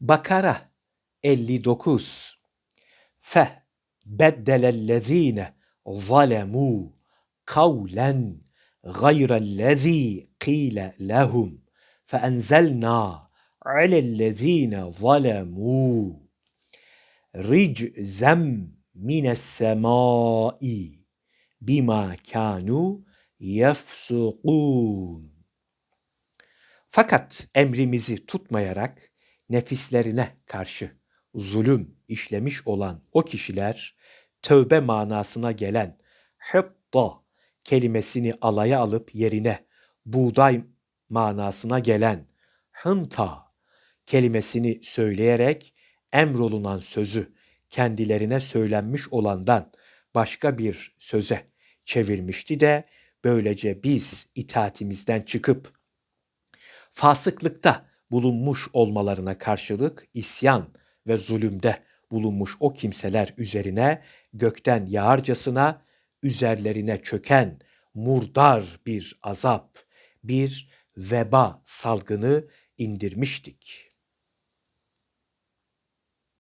Bakara 59 Fe beddelellezine zalemû kavlen gayrellezî kîle lehum فأنزلنا على الذين ظلموا رجزا من السماء بما كانوا yefsukun. Fakat emrimizi tutmayarak nefislerine karşı zulüm işlemiş olan o kişiler tövbe manasına gelen hıtta kelimesini alaya alıp yerine buğday manasına gelen hınta kelimesini söyleyerek emrolunan sözü kendilerine söylenmiş olandan başka bir söze çevirmişti de böylece biz itaatimizden çıkıp fasıklıkta bulunmuş olmalarına karşılık isyan ve zulümde bulunmuş o kimseler üzerine gökten yağarcasına üzerlerine çöken murdar bir azap, bir veba salgını indirmiştik.